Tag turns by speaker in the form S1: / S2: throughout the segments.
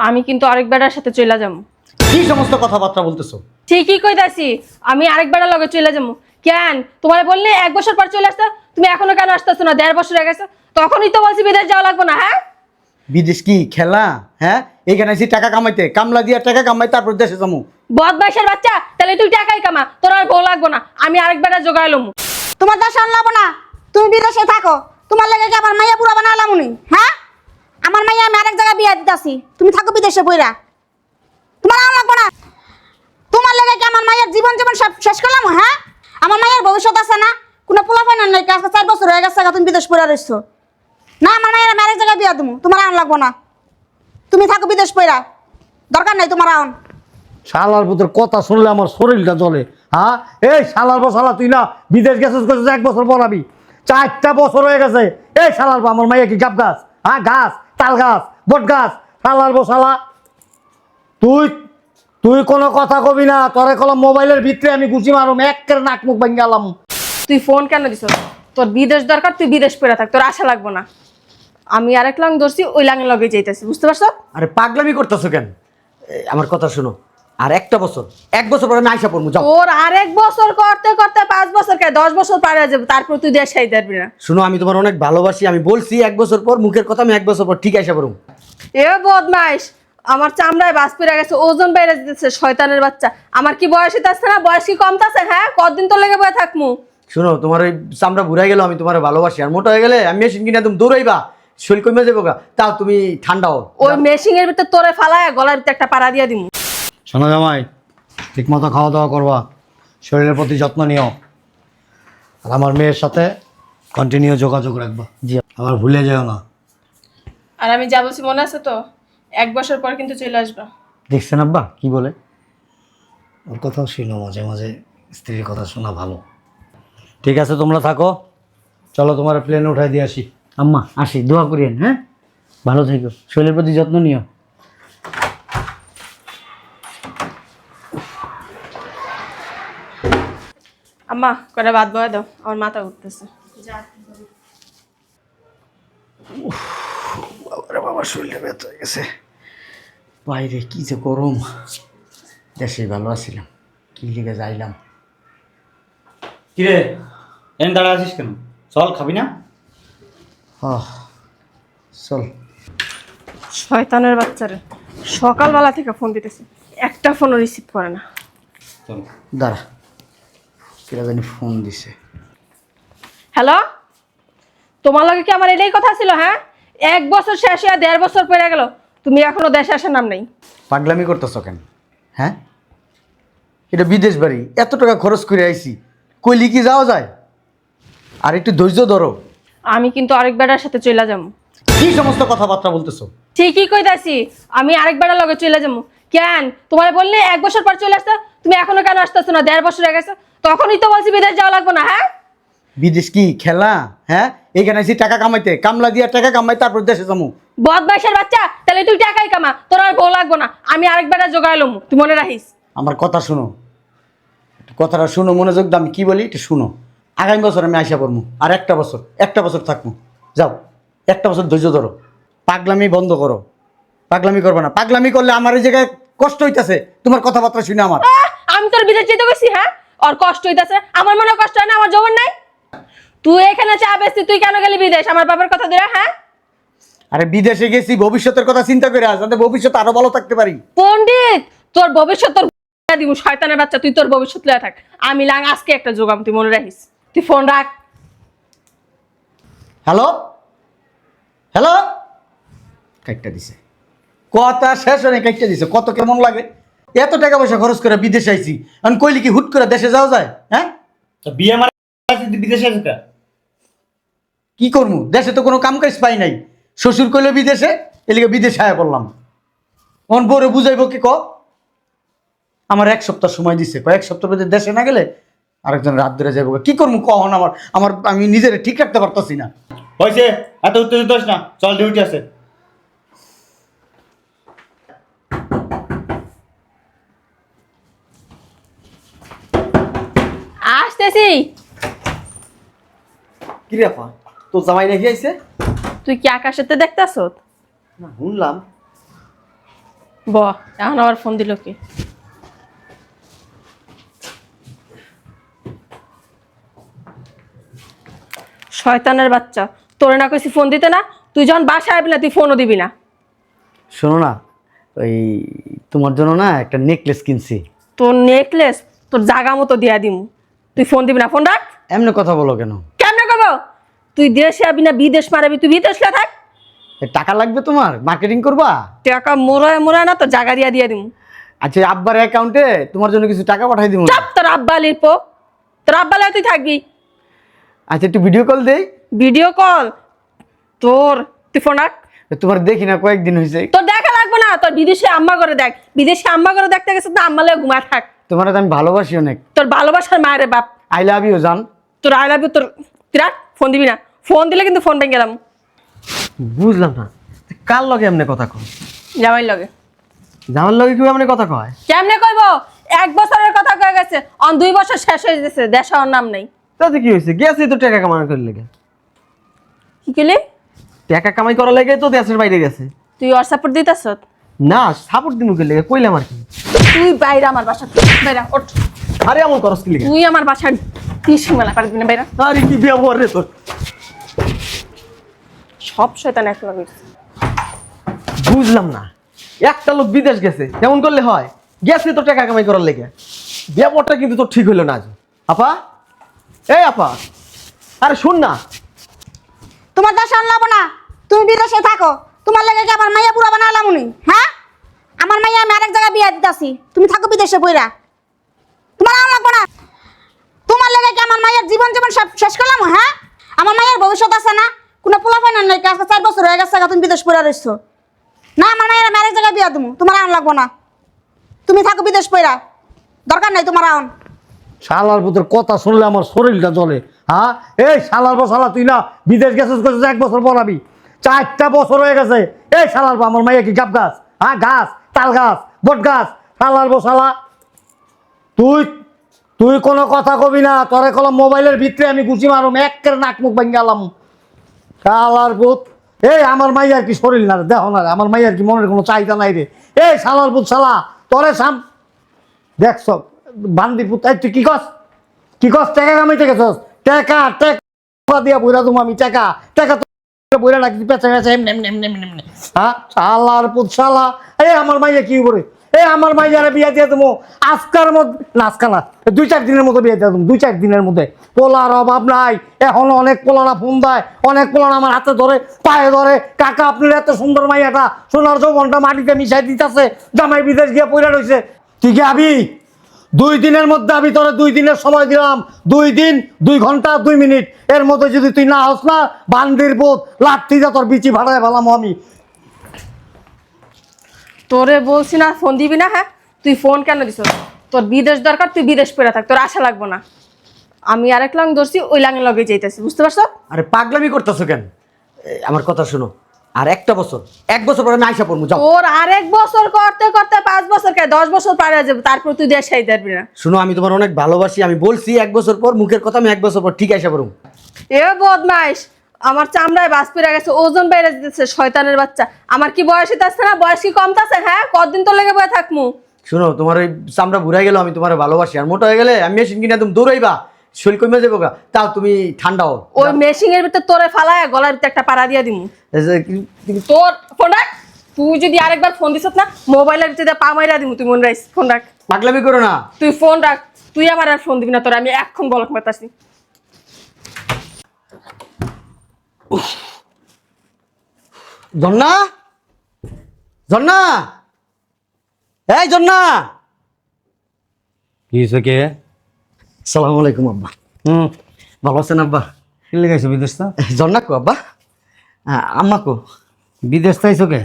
S1: আমি কিন্তু আরেক বেড়ার সাথে চলে যাব।
S2: কি সমস্ত কথাবার্তা বলতেছো?
S1: ঠিকই কইতাছি আমি আরেক বেড়ার লগে চলে যাব। কেন? তোমার বললে এক বছর পর চলে আসতে তুমি এখনও কেন আসতেছো না? দেড় বছর হয়ে গেছে তখনই তো বলছি বিদেশ যাওয়া লাগবে না হ্যাঁ?
S2: বিদেশ কি খেলা? হ্যাঁ? এখানে এসে টাকা কামাইতে কামলা দিয়া টাকা কামাই তারপর দেশে যাব।
S1: বদমাইশের বাচ্চা তাহলে তুই টাকাই কামা তোর আর বউ লাগবো না আমি আরেক বেড়া জোগাইলাম
S3: তোমার দশ আনলাম না তুমি বিদেশে থাকো তোমার লাগে কি আমার মাইয়া পুরা বানালাম উনি হ্যাঁ? আমার মাইয়া, আমি আরেক জায়গায় বিয়া দিতেছি তুমি থাকো বিদেশে বইরা তোমার লাগবো না। তোমার লাগে কি আমার মায়ের জীবন জীবন সব শেষ করলাম? হ্যাঁ? আমার মায়ের ভবিষ্যৎ আছে না? কোনো পোলা ফাইনাল নাই আজকে চার বছর হয়ে গেছে তুমি বিদেশ পড়ে রইছো। না, আমার মায়ের আমি আরেক জায়গায় বিয়া দেবো তোমার আন লাগবো না। তুমি থাকো বিদেশ পড়া দরকার নাই তোমার আন
S4: শালার পুত্র কথা শুনলে আমার শরীরটা জ্বলে। হ্যাঁ? এই শালার বসালা তুই না বিদেশ গেছিস এক বছর পড়াবি চারটা বছর হয়ে গেছে। এই শালার আমার মাইয়া কি গাব গাছ? হ্যাঁ গাছ। তাল গাছ বট গাছ শালার বসালা তুই তুই কোনো কথা কবি না তোরে কলম মোবাইলের ভিতরে আমি গুছি মারুম একের নাক মুখ ভেঙে গেলাম
S1: তুই ফোন কেন দিছ? তোর বিদেশ দরকার তুই বিদেশ পড়ে থাক তোর আশা লাগবো না। আমি আরেক লাং ধরছি ওই লাঙে লগে যাইতেছি বুঝতে পারছ?
S2: আরে পাগলামি করতেছো কেন? আমার কথা শোনো। আর একটা বছর এক বছর পরে আমি আইসা পড়ব যাও।
S1: আর এক বছর করতে করতে পাঁচ বছর কে? দশ বছর পার যাবে তারপর তুই দেশ খাইতে পারবি না।
S2: শোনো আমি তোমার অনেক ভালোবাসি আমি বলছি এক বছর পর মুখের কথা আমি এক বছর পর ঠিক আইসা পড়ব।
S1: এ বদমাইশ আমার চামড়ায় বাস পেরে গেছে ওজন বেড়ে যেতেছে শয়তানের বাচ্চা। আমার কি বয়স হইতাছে না? বয়স কি কমতাছে? হ্যাঁ কতদিন তো লেগে বয়ে থাকমু?
S2: শোনো তোমার ওই চামড়া বুড়াই গেল আমি তোমার ভালোবাসি। আর মোটা হয়ে গেলে আমি মেশিন কিনে তুমি দৌড়াইবা শরীর কমে যাব তাও তুমি ঠান্ডা হও।
S1: ওই মেশিং এর ভিতর তোরে ফালায় গলার ভিতরে একটা পাড়া দিয়ে দিমু।
S4: শোনো জামাই ঠিক মতো খাওয়া দাওয়া করবা। শরীরের প্রতি যত্ন নিও। আর আমার মেয়ের সাথে কন্টিনিউ যোগাযোগ রাখবা।
S2: জি।
S4: আবার ভুলে যেও না।
S1: আর আমি যা বলছি মনে আছে তো? এক বছর পর কিন্তু চলে আসবা।
S2: দেখছেন আব্বা? কি বলে?
S4: ওর কথাও শুনো মাঝে মাঝে স্ত্রীর কথা শোনা ভালো। ঠিক আছে তোমরা থাকো। চলো তোমার প্লেনে উঠাই দিয়ে আসি।
S2: আম্মা আসি দোয়া করিয়েন হ্যাঁ? ভালো থেকো। শরীরের প্রতি যত্ন নিও।
S1: আম্মা করে বাদ বয়ে দাও? আমার মাথা উঠতেছে
S2: বাবারে বাবা শরীরটা ব্যথা হয়ে গেছে। বাইরে কি যে গরম। দেশে ভালো আছিলাম। কি লিগে যাইলাম।
S5: কিরে এনে দাঁড়া আছিস কেন? চল খাবি না?
S2: আহ, চল।
S1: শয়তানের বাচ্চারে। সকালবেলা থেকে ফোন দিতেছে। একটা ফোনও রিসিভ করে না।
S5: চল।
S2: দাঁড়া। কেরা জানি ফোন দিছে।
S1: হ্যালো তোমার লগে কি আমার এটাই কথা ছিল হ্যাঁ? এক বছর শেষ হয়ে দেড় বছর পরে গেল তুমি এখনও দেশে আসার নাম নেই।
S2: পাগলামি করতেছ কেন? হ্যাঁ? এটা বিদেশ বাড়ি এত টাকা খরচ করে আইছি কইলি কি যাওয়া যায়? আর একটু ধৈর্য ধরো।
S1: আমি কিন্তু আরেক বেড়ার সাথে চলে যাব।
S2: কি সমস্ত কথাবার্তা বলতেছো?
S1: ঠিকই কইতাছি আমি আরেক বেড়ার লগে চলে যাব। কেন? তোমার বললে এক বছর পর চলে আসতে তুমি এখনও কেন আসতেছো না? দেড় বছর হয়ে গেছে তখনই তো বলছি বিদেশ যাওয়া লাগবে না হ্যাঁ?
S2: বিদেশ কি খেলা? হ্যাঁ? এখানে এসে টাকা কামাইতে কামলা দিয়া টাকা কামাই তারপর দেশে যাব
S1: বদমাইশের বাচ্চা তাহলে তুই টাকাই কামা তোর আর বউ লাগবো না আমি আরেক বেড়া জোগাইলাম তুই মনে রাখিস।
S2: আমার কথা শুনো কথাটা শুনো মনোযোগ দাম কি বলি একটু শুনো। আগামী বছর আমি আইসা পড়ব আর একটা বছর একটা বছর থাকব যাও একটা বছর ধৈর্য ধরো। পাগলামি বন্ধ করো। পাগলামি করবে না। পাগলামি করলে আমার এই জায়গায় কষ্ট হইতেছে তোমার কথাবার্তা শুনে আমার।
S1: আমি তোর বিদেশ যেতে গেছি হ্যাঁ? আর কষ্ট হইতাছে। আমার মনে কষ্ট হয় না আমার জবর নাই। তুই এখানে চা বেশি তুই কেন গেলি বিদেশ? আমার বাবার কথা দিলা হ্যাঁ?
S2: আরে বিদেশে গেছি ভবিষ্যতের কথা চিন্তা করে আস যাতে ভবিষ্যৎ আরও ভালো থাকতে পারি।
S1: পণ্ডিত তোর ভবিষ্যৎ তোর দিব শয়তানের বাচ্চা তুই তোর ভবিষ্যৎ লয়ে থাক। আমি লাং আজকে একটা যোগাম তুই মনে রাখিস। তুই ফোন রাখ।
S2: হ্যালো? হ্যালো? কাইটটা দিছে। কথা শেষ হয় কাইটটা দিছে। কত কেমন লাগে? এত টাকা পয়সা খরচ করে বিদেশে আইছি। এখন কইলি কি হুট করে দেশে যাওয়া যায়? হ্যাঁ?
S5: তা বিয়ে মারা বিদেশে কি?
S2: করব দেশে তো কোনো কাম কাজ পাই নাই। শ্বশুর কইলে বিদেশে এলিকে বিদেশে আয়া বললাম অন বরে বুঝাইব কি ক? আমার এক সপ্তাহ সময় দিছে। কয়েক সপ্তাহ মধ্যে দেশে না গেলে আরেকজন রাত ধরে যাব কি করব কখন আমার? আমার আমি নিজের ঠিক রাখতে পারতাছি না।
S5: হয়েছে এত উত্তেজিত না। চল ডিউটি আছে।
S1: আসতেছি
S6: কি রে আপা তোর জামাই নাকি আইছে?
S1: তুই কি আকাশেতে দেখতাছ?
S6: না শুনলাম।
S1: ব এখন আবার ফোন দিল কি? শয়তানের বাচ্চা। তোরে না কইছি ফোন দিতে না তুই যখন বাসায় আসবি না তুই ফোনও দিবি না।
S2: শোনো না ওই তোমার জন্য না একটা নেকলেস কিনছি।
S1: তোর নেকলেস তোর জাগা মতো দিয়া দিমু। তুই ফোন দিবি না ফোন রাখ।
S2: এমনি কথা বলো কেন?
S1: কেমনে কব তুই দেশে আবি না বিদেশ মারাবি তুই বিদেশে থাক।
S2: এ, টাকা লাগবে তোমার? মার্কেটিং করবা?
S1: টাকা মোড়ায় মোড়ায় না তো জাগা দিয়া দিয়া দিমু।
S2: আচ্ছা আব্বার অ্যাকাউন্টে তোমার জন্য কিছু টাকা পাঠাই দিব
S1: চাপ তোর আব্বালির পো। তোর আব্বালে তুই থাকবি।
S2: আচ্ছা একটু ভিডিও কল দেই।
S1: ভিডিও কল তোর তুই ফোন রাখ।
S2: তোমার দেখি না কয়েকদিন হয়েছে
S1: তোর দেখা লাগবে না তোর বিদেশে আম্মা করে দেখ। বিদেশে আম্মা করে দেখতে গেছে তো আম্মালে ঘুমা থাক।
S2: তোমার আমি ভালোবাসি অনেক।
S1: তোর ভালোবাসার মায়ের বাপ।
S2: আই লাভ ইউ জান।
S1: তোর আই লাভ ইউ তোর তুই ফোন দিবি না। ফোন দিলে কিন্তু ফোন ভেঙে গেলাম।
S6: বুঝলাম না। কার লগে এমনি কথা কয়?
S1: জামাই লগে।
S6: জামার লগে কেউ এমনি কথা কয়?
S1: কেমনে কইবো? এক বছরের কথা কয়ে গেছে। অন দুই বছর শেষ হয়ে গেছে। দেশ নাম নাই।
S6: তাতে কি হয়েছে? গেছে তো টাকা কামাই করে লেগে।
S1: কি কেলি
S6: টাকা কামাই করার লেগে তো দেশের বাইরে গেছে।
S1: তুই হোয়াটসঅ্যাপ দিতেছ
S6: না সাপোর্ট দিমু কে লেগে? কইলাম আর কি।
S1: তুই বাইরে আমার বাসা বাইরা ওঠ
S6: আরে এমন করস কি লেগে?
S1: তুই আমার বাসার তিস মেলা পারবি না বাইরা।
S6: আরে কি ব্যবহার রে তোর?
S1: সব শয়তান এক লগে
S6: বুঝলাম না। একটা লোক বিদেশ গেছে এমন করলে হয়। গেছে তো টাকা কামাই করার লেগে। ব্যবহারটা কিন্তু তোর ঠিক হইল না আজ। আপা? এই আপা। আরে শোন না।
S3: তোমার দেশে আনলাম না। তুমি বিদেশে থাকো। তোমার লেগে কি আমার মাইয়া বুড়া বানালাম উনি হ্যাঁ? আমার মাইয়া, আমি আরেক জায়গায় বিয়া দিতেছি। তুমি থাকো বিদেশে বইরা তোমার আম লাগবো না। তোমার লেগে কি আমার মায়ের জীবন জীবন সব শেষ করলাম? হ্যাঁ? আমার মায়ের ভবিষ্যৎ আছে না? কোনো পোলা ফাইনাল নাই আজকে চার বছর হয়ে গেছে তুমি বিদেশ পড়া রইছো। না, আমার মায়ের আমি আরেক জায়গায় বিয়া দেবো তোমার আম লাগবো না। তুমি থাকো বিদেশ পড়া দরকার নাই তোমার আউন
S4: শালার পুত্রের কথা শুনলে আমার শরীরটা জ্বলে। হ্যাঁ? এই শালার পর শালা, তুই না বিদেশ গেছিস গেছিস, এক বছর পড়াবি চারটা বছর হয়ে গেছে। এই শালার পর আমার মাইয়া কি গাব গাছ? হ্যাঁ গাছ। তাল গাছ বট গাছ শালার শালা তুই তুই কোনো কথা কবি না, তোরে কলম মোবাইলের ভিতরে আমি গুছি মারুম, একের নাক মুখ ভেঙে গেলাম শালার পুত এই, আমার মাইয়ার কি শরীর না দেখো না আমার মাইয়ার কি মনের কোনো চাহিদা নাই রে? এই, শালার পুত শালা, তোরে সাম দেখছ বান্দি পুত এই, তুই কি কস কি কস টাকা কামাইতে গেছস টেকা, টাকা দিয়া বইরা তুমি আমি, টেকা। টাকা বইরা পেঁচা পেঁচা হ্যাঁ? আমার মাইয়া কি করে আমার দিয়ে আজকার মধ্যে না আজকা না। দুই চার দিনের মধ্যে বিয়ে দিয়ে দুই চার দিনের মধ্যে। পোলার অভাব নাই। এখনও অনেক পোলারা ফোন দেয়। অনেক পোলারা আমার হাতে ধরে, পায়ে ধরে। কাকা, আপনার এত সুন্দর মাইয়াটা, সোনার যৌবনটা মাটিতে মিশাই দিতেছে, জামাই বিদেশ গিয়ে পইরা রয়েছে তুই কি আবি? দুই দিনের মধ্যে আমি তোরা দুই দিনের সময় দিলাম। দুই দিন দুই ঘণ্টা দুই মিনিট। এর মধ্যে যদি তুই না হস না বান্দির বোধ লাঠি যা তোর বিচি ভাড়ায় ফেলাম আমি।
S1: তোরে বলছি না ফোন দিবি না হ্যাঁ? তুই ফোন কেন দিছ তোর বিদেশ দরকার তুই বিদেশ পড়ে থাক তোর আশা লাগবো না। আমি আরেক লাং ধরছি ওই লাঙের লগে যাইতেছি বুঝতে পারছ?
S2: আরে পাগলামি করতেছো কেন? আমার কথা শোনো। আর একটা বছর এক বছর পরে আমি আইসা পড়ব যাও।
S1: তোর আরেক বছর করতে করতে পাঁচ বছর কে? দশ বছর পারে যাবে তারপর তুই দেশ খাইতে পারবি না।
S2: শোনো আমি তোমার অনেক ভালোবাসি আমি বলছি এক বছর পর মুখের কথা আমি এক বছর পর ঠিক আইসা পড়ব।
S1: এ বদমাইশ আমার চামড়ায় বাস পেরে গেছে ওজন বেড়ে যেতেছে শয়তানের বাচ্চা। আমার কি বয়স হইতাছে না? বয়স কি কমতাছে হ্যাঁ কতদিন তো লেগে বয়ে থাকমু?
S2: শোনো তোমার ওই চামড়া ঘুরাই গেল আমি তোমার ভালোবাসি আর মোটা হয়ে গেলে আমি মেশিন কিনে তুমি দৌড়াইবা। শরীর কমে যাব তাও তুমি ঠান্ডা হও।
S1: ওই মেশিং এর ভিতরে তোরে ফালায় গলার ভিতরে একটা পাড়া দিয়ে দিমু। তোর ফোন রাখ। তুই যদি আরেকবার ফোন দিছত না মোবাইলের ভিতরে পা মাইরা দিমু তুই মনে রাখিস। ফোন রাখ।
S2: পাগলামি করো না।
S1: তুই ফোন রাখ। তুই আমার আর ফোন দিবি না তোর আমি এখন বলক মেতাছি
S2: জন্না? জন্না? এই জন্না!
S4: কি হয়েছে কে?
S2: সালাম আলাইকুম আব্বা।
S4: হুম।
S2: ভালো আছেন আব্বা?
S4: কি লেগেছে বিদেশ তো?
S2: জন্না কো আব্বা। হ্যাঁ, আম্মা কো
S4: বিদেশ তাইছো কে?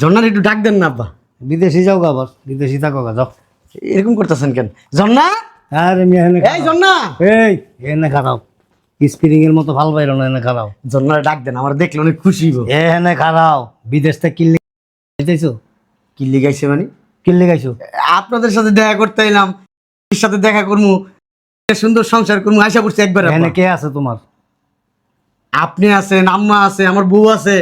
S2: জন্নার একটু ডাক দেন না আব্বা।
S4: বিদেশি যাও গা আবার বিদেশি থাকো গা যাও।
S2: এরকম করতেছেন কেন? জন্না?
S4: আরে মিয়া এনে
S2: এই জন্না!
S4: এই এনে খারাও স্প্রিং এর মতো ভালো পাইল না এনে খারাও
S2: জন্নার ডাক দেন আমার দেখলে অনেক খুশি হইব।
S4: এ এনে খারাও বিদেশ থেকে কিনলে যাইছো?
S2: কি লিগাইছে মানে?
S4: কিনলে গাইছো
S2: আপনাদের সাথে দেখা করতে এলাম। সাথে দেখা করব সুন্দর সংসার করুন আশা করছি একবার
S4: কে আছে তোমার?
S2: আপনি আছেন আম্মা আছে আমার বউ আছে।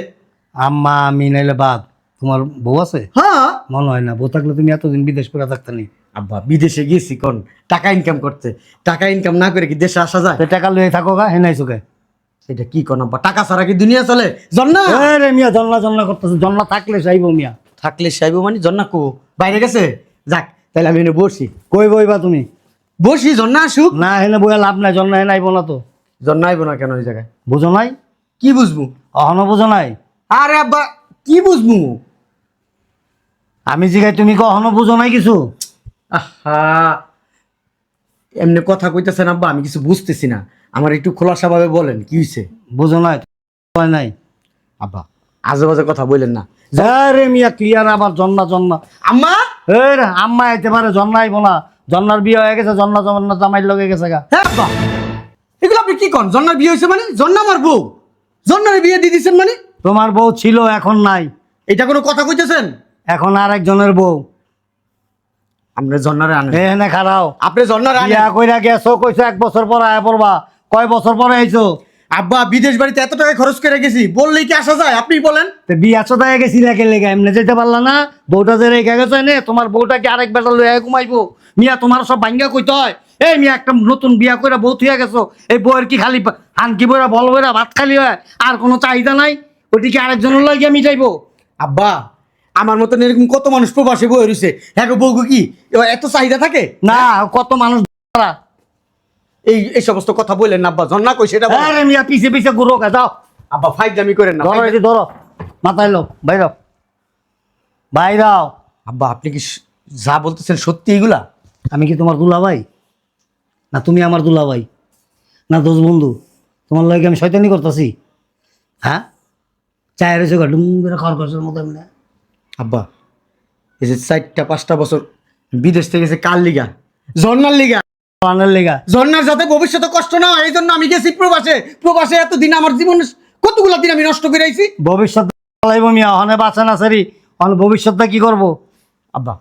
S4: আম্মা আমি নাইলে বাদ। তোমার বউ আছে?
S2: হ্যাঁ।
S4: মনে হয় না বউ থাকলে তুমি এতদিন বিদেশ করে থাকতে নি।
S2: আব্বা বিদেশে গেছি কোন? টাকা ইনকাম করতে। টাকা ইনকাম না করে কি দেশে আসা যায়?
S4: তো টাকা লয়ে থাকো গা হেনাই চোখে
S2: এটা কি কোন আব্বা? টাকা ছাড়া কি দুনিয়া চলে? জন্না?
S4: রে মিয়া জন্না জন্না করতেছে। জন্না থাকলে চাইব মিয়া।
S2: থাকলে সাইব মানে জন্না কো? বাইরে গেছে? যাক তাহলে আমি এনে বসি।
S4: কই বইবা তুমি?
S2: বসি জন্না আসুক।
S4: না হেনে বইয়া লাভ নাই জন্না হেনে আইবো না তো।
S2: জন্না আইব না কেন ওই জায়গায়?
S4: বুঝো নাই?
S2: কি বুঝব?
S4: অহনো বুঝো নাই?
S2: আরে আব্বা কি বুঝব?
S4: আমি জিগাই তুমি কখনো বুঝো নাই কিছু?
S2: আহা এমনি কথা কইতেছেন আব্বা আমি কিছু বুঝতেছি না। আমার একটু খোলাসাভাবে বলেন কি হয়েছে
S4: বুঝো নাই হয় নাই।
S2: আব্বা আজে বাজে কথা বললেন না।
S4: রে মিয়া ক্লিয়ার আবার জন্না জন্না।
S2: আম্মা?
S4: এই আম্মা আইতে পারে জন্না আইবো না। জন্নার বিয়ে হয়ে গেছে জন্না জন্না জামাইর লগে গেছে গা।
S2: হ্যাঁ এগুলো আপনি কি কন? জন্নার বিয়ে হয়েছে মানে? জন্না আমার বউ। জন্নার বিয়ে দিয়ে দিচ্ছেন মানে?
S4: তোমার বউ ছিল এখন নাই।
S2: এটা কোনো কথা কইতেছেন?
S4: এখন আর একজনের বউ।
S2: আপনি জন্নারে আনেন।
S4: এখানে খারাও
S2: আপনি জন্নারে
S4: বিয়া
S2: আনেন।
S4: কইরা গেছো কইছো এক বছর পর আয়া পড়বা। কয় বছর পরে আইছো?
S2: আব্বা বিদেশ বাড়িতে এত টাকা খরচ করে গেছি বললেই কি আসা যায়? আপনি বলেন।
S4: তো বিয়া চোদায় গেছি লেগে লেগে এমনি যেতে পারলা না? বউটা যে রেখে গেছো নে তোমার বউটা কি আরেক বেটা লইয়া ঘুমাইবো। মিয়া তোমার সব ভাঙ্গা কইতে হয়। এই মিয়া একটা নতুন বিয়া কইরা বউ থুয়া গেছো। এই বউয়ের কি খালি হানকি বইরা বল বইরা ভাত খালি হয়? আর কোনো চাহিদা নাই? ওটি কি আরেকজনের লাগিয়া মিটাইবো?
S2: আব্বা আমার মতন এরকম কত মানুষ প্রবাসে বই রয়েছে হ্যাঁ গো, বউ কি? এত চাহিদা থাকে?
S4: না কত মানুষ।
S2: এই এই সমস্ত কথা বললেন না আব্বা জন্না কই সেটা
S4: আরে মিয়া পিছে পিছে কা যাও।
S2: আব্বা ফাইজলামি করেন না
S4: ধরো ধরো। মাথায় লো বাইর বাইরাও
S2: আব্বা আপনি কি যা বলতেছেন সত্যি এগুলা?
S4: আমি কি তোমার দুলাভাই? না তুমি আমার দুলাভাই? না দোষ বন্ধু? তোমার লগে আমি শয়তানি করতেছি? হ্যাঁ? চায়ের এসে ডুম করে খরগোশের মতো না।
S2: আব্বা এই যে চারটা পাঁচটা বছর বিদেশ থেকে গেছে কার লিগা? জন্নার লিগা?
S4: লেগা।
S2: যাতে ভবিষ্যতে কষ্ট না হয় এই জন্য আমি গেছি প্রবাসে। প্রবাসে এত দিন আমার জীবন কতগুলো দিন আমি নষ্ট করে আইছি?
S4: ভবিষ্যৎ চালাইব মিয়া অনে বাঁচে না সারি অন ভবিষ্যৎটা কি করব?
S2: আব্বা।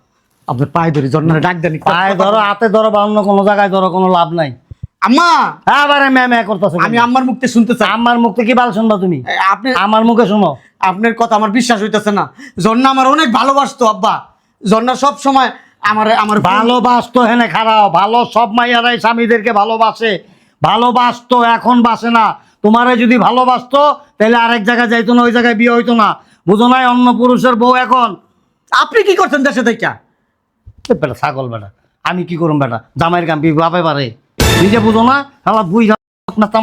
S2: আপনার পায়ে ধরি জন্নারে ডাক দেন
S4: পায়ে ধরো হাতে ধরো বা অন্য কোনো জায়গায় ধরো কোনো লাভ নাই।
S2: আম্মা!
S4: আবার ম্যা ম্যা করতেছো
S2: আমি আম্মার মুখতে শুনতে চাই।
S4: আমার মুখ থেকে বাল শুনবা তুমি?
S2: আপনি
S4: আমার মুখে শোনো।
S2: আপনার কথা আমার বিশ্বাস হইতেছে না। জন্না আমার অনেক ভালোবাসতো আব্বা। জন্না সব সময় আমার আমার
S4: ভালোবাসতো হেনে খারাপ ভালো সব মাইয়ারাই স্বামীদেরকে ভালোবাসে। ভালোবাসতো এখন বাসে না। তোমারে যদি ভালোবাসতো তাহলে আরেক জায়গায় যাইতো না ওই জায়গায় বিয়ে হইতো না। বুঝো নাই অন্য পুরুষের বউ এখন।
S2: আপনি কি করছেন দেশে থেকে
S4: এ বেটা ছাগল বেটা। আমি কি করুম বেটা? জামাইয়ের বিয়ে বাপে পারে নিজে বুঝো না আমার বুঝ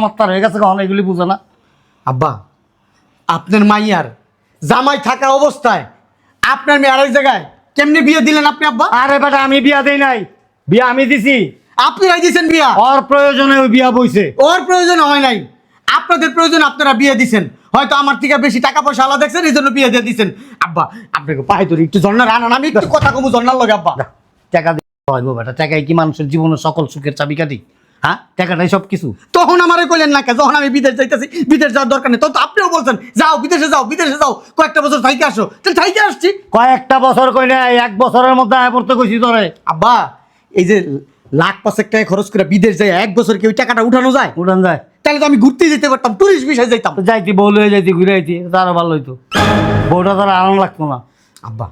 S4: মাত্তার হয়ে গেছে কখন এগুলি বুঝো না।
S2: আব্বা আপনার মাইয়ার জামাই থাকা অবস্থায় আপনার মেয়ে আরেক জায়গায় কেমনি বিয়ে দিলেন আপনি আব্বা?
S4: আরে বেটা আমি বিয়া দেই নাই। বিয়া আমি দিছি।
S2: আপনি দিয়েছেন বিয়া?
S4: ওর প্রয়োজনে ওই বিয়া বইছে।
S2: ওর প্রয়োজন হয় নাই। আপনাদের প্রয়োজন আপনারা বিয়ে দিছেন। হয়তো আমার থেকে বেশি টাকা পয়সা আলাদা দেখছেন এই জন্য বিয়ে দিয়ে দিচ্ছেন আব্বা আপনাকে পায়ে ধরি একটু জন্নার আনান আমি একটু কথা কমু জন্নার লগে আব্বা।
S4: টাকা দিয়ে হইব বেটা। টাকাই কি মানুষের জীবনের সকল সুখের চাবিকাঠি? হ্যাঁ? টাকাটাই সব কিছু
S2: তখন আমারে কইলেন না যখন আমি বিদেশ যাইতেছি বিদেশ যাওয়ার দরকার নেই। তখন তো আপনিও বলছেন যাও বিদেশে যাও বিদেশে যাও। কয়েকটা বছর থাইকে আসো। তাহলে থাইকে আসছি।
S4: কয়েকটা বছর কই না এক বছরের মধ্যে আয় পড়তে কইছি তোরে।
S2: আব্বা এই যে লাখ পাঁচেক টাকা খরচ করে বিদেশ যায় এক বছর কি ওই টাকাটা উঠানো যায়?
S4: উঠানো যায়।
S2: তাহলে তো আমি ঘুরতে যেতে পারতাম টুরিস্ট বিষয়ে যাইতাম।
S4: যাইতি বউ লয়ে যাইতি ঘুরে আইতি তারও ভালো হইতো বউটা তারা আরাম লাগতো না।
S2: আব্বা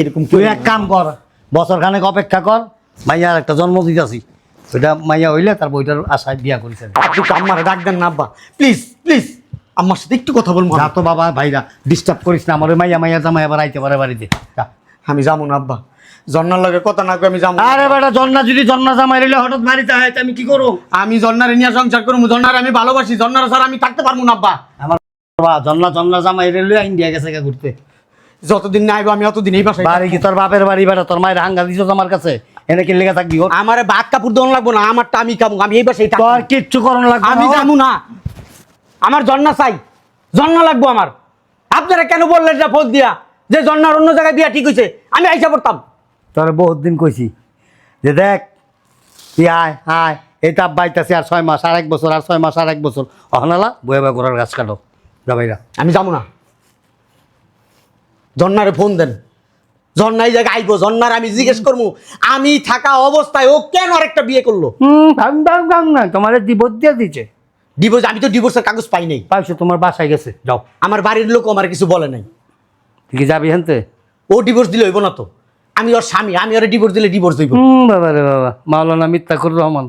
S2: এরকম
S4: তুই এক কাম কর বছর খানেক অপেক্ষা কর মাইয়ার একটা জন্ম দিতেছি। ওইটা মাইয়া হইলে তার বইটার আশায় বিয়া করেছে
S2: আপনি আম্মারে ডাক দেন না আব্বা। প্লিজ প্লিজ আম্মার সাথে একটু কথা বলব
S4: যা তো বাবা ভাইরা ডিস্টার্ব করিস না আমার মাইয়া মাইয়া জামাই আবার আইতে পারে বাড়িতে।
S2: আমি যাব না আব্বা। জন্নার লগে কথা না আমি যাব না।
S4: আরে বেটা জন্না যদি জন্না জামাই রইলে হঠাৎ বাড়িতে হয় আমি কি করব?
S2: আমি জন্নারে নিয়ে সংসার করব জন্নারে আমি ভালোবাসি জন্নার স্যার আমি থাকতে পারব না আব্বা।
S4: আমার বাবা জন্না জন্না জামাই রইলে ইন্ডিয়া গেছে ঘুরতে।
S2: যতদিন না আইবো আমি অতদিন এই বাসায়
S4: বাড়ি কি তোর বাপের বাড়ি বেটা? তোর মায়ের হাঙ্গা দিছ আমার কাছে? এনে কি লেগে থাকবি?
S2: আমারে ভাত কাপড় দোন লাগবো না আমারটা আমি খাব আমি এই বাসায়
S4: তোর কিচ্ছু করণ লাগবে
S2: আমি
S4: না।
S2: না। আমার জন্না চাই জন্না লাগবো আমার। আপনারা কেন বললেন যে ফোন দিয়া? যে জন্নার অন্য জায়গায় বিয়া ঠিক হয়েছে আমি আইসা পড়তাম।
S4: তোর বহুত দিন কইছি যে দেখ তুই আয় আয় এটা বাইতাছি আর ছয় মাস আর এক বছর আর ছয় মাস আর এক বছর। অহনালা বয়ে বয়ে ঘোরার গাছ কাটো। যা ভাইরা।
S2: আমি যাব না। জন্নারে ফোন দেন। জন্না এই জায়গায় আইবো। জন্নার আমি জিজ্ঞেস করব আমি থাকা অবস্থায় ও কেন আরেকটা বিয়ে করল?
S4: হুম না তোমার দিবত দিয়ে দিচ্ছে
S2: ডিভোর্স আমি তো ডিভোর্সের কাগজ পাই নাই।
S4: পাইছো তোমার বাসায় গেছে যাও।
S2: আমার বাড়ির লোক আমার কিছু বলে নাই।
S4: তুই কি যাবি হেনতে?
S2: ও ডিভোর্স দিলে হইব না তো। আমি ওর স্বামী আমি ওর ডিভোর্স দিলে ডিভোর্স হইব।
S4: হুম বাবা রে বাবা মাওলানা মিথ্যাকুর রহমান।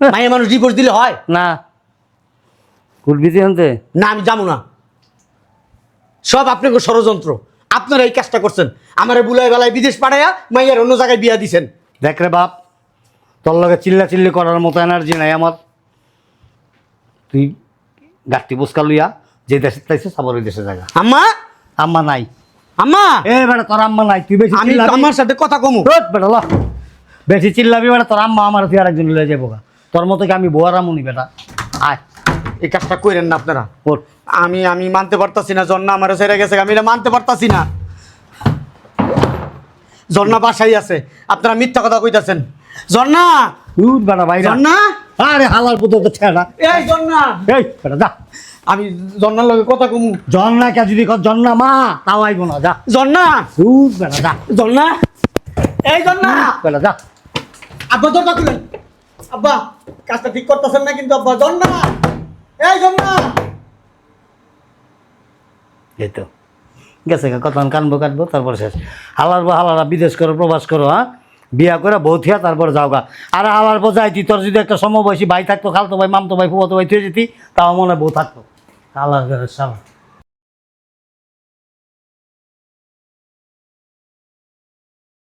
S2: মাইয়া মানুষ ডিভোর্স দিলে হয়?
S4: না। তুই হেনতে?
S2: না আমি যাব না। সব আপনাকে ষড়যন্ত্র। আপনারা এই কাজটা করছেন। আমার বুলাই বেলায় বিদেশ পাঠাইয়া মাইয়ার অন্য জায়গায় বিয়া দিছেন।
S4: দেখ রে বাপ তোর লগে চিল্লা চিল্লি করার মতো এনার্জি নাই আমার। তুই গাঠটি বসকা লইয়া যে দেশে তাইছে সাবর ওই দেশে জায়গা
S2: আম্মা?
S4: আম্মা নাই।
S2: আম্মা?
S4: এ বেটা তোর আম্মা নাই। তুই বেশি
S2: আমি আমার সাথে কথা কমু।
S4: বেটা ল। বেশি চিল্লাবি বেটা তোর আম্মা আমার তুই আরেকজন লয়ে যাব তোর মতো কি আমি বোয়ারা মুনি বেটা? আয়।
S2: এই কাজটা করেন না আপনারা।
S4: ওঠ।
S2: আমি আমি মানতে পারতাছি না জন্না আমার ছেড়ে গেছে আমি এটা মানতে পারতাছি না। জন্না বাসাই আছে আপনারা মিথ্যা কথা কইতাছেন। জন্না!
S4: তুই বেটা বাইরে।
S2: জন্না!
S4: আরে হালার পুতো তো ছেড়া
S2: এই জন্না!
S4: এই বেটা যা।
S2: আমি জন্নার লগে কথা কমু।
S4: জন্না কে যদি কর জন্না মা তাও আইব না যা।
S2: জন্না!
S4: তুই বেটা যা।
S2: জন্না! এই জন্না!
S4: বেটা যা।
S2: আব্বা দরজা খুলেন। আব্বা কাজটা ঠিক করতেছেন না কিন্তু আব্বা জন্না! এই জন্না!
S4: এই ঠিক গেছে কথা কানবো কাটবো তারপর শেষ। হালার বা হালারা বিদেশ করো, প্রবাস করো হ্যাঁ? বিয়া করে বউ থিয়া তারপর যাও গা। আর হালার পর যাই তোর যদি একটা সমবয়সী ভাই থাকতো, খালতো ভাই, মামতো ভাই ফুয়াতো ভাই তুই যেতি, তাও মনে হয় বউ থাকতো। হালার